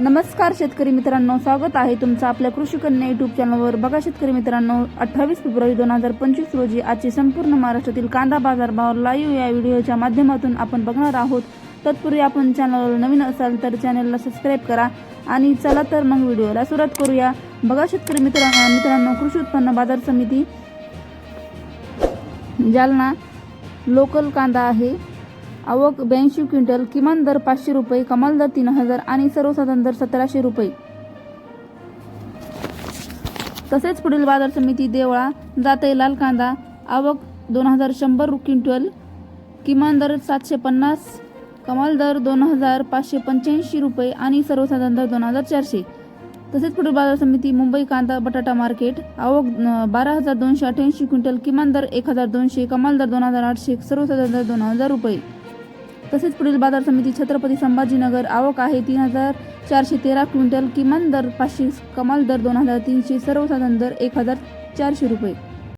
नमस्कार शेतकरी मित्रांनो स्वागत आहे तुमचं आपल्या कृषी कन्या युट्यूब चॅनलवर बघा शेतकरी मित्रांनो अठ्ठावीस फेब्रुवारी दोन हजार पंचवीस रोजी आजची संपूर्ण महाराष्ट्रातील कांदा बाजार भाव लाईव्ह या व्हिडिओच्या माध्यमातून आपण बघणार आहोत. तत्पूर्वी आपण चॅनलवर नवीन असाल तर चॅनलला सबस्क्राईब करा आणि चला तर मग व्हिडिओला सुरुवात करूया. बघा शेतकरी मित्रांनो मित्रांनो कृषी उत्पन्न बाजार समिती जालना लोकल कांदा आहे. आवक ब्याऐंशी क्विंटल किमान दर पाचशे रुपये कमाल दर तीन हजार आणि सर्वसाधारण दर सतराशे रुपये. तसेच पुढील बाजार समिती देवळा जाते लाल कांदा आवक दोन हजार शंभर क्विंटल किमान दर सातशे पन्नास कमाल दर दोन हजार पाचशे पंच्याऐंशी रुपये आणि सर्वसाधारण दर दोन हजार चारशे. तसेच पुढील बाजार समिती मुंबई कांदा बटाटा मार्केट आवक बारा हजार दोनशे अठ्ठ्याऐंशी क्विंटल किमान दर एक हजार दोनशे कमाल दर दोन हजार आठशे सर्वसाधारण दर दोन हजार रुपये. तसेच पुढील बाजार समिती छत्रपती संभाजीनगर आवक आहे तीन हजार चारशे तेरा क्विंटल किमान दर पाचशे कमाल दर दोन हजार तीनशे सर्वसाधारण दर एक हजार चारशे रुपये.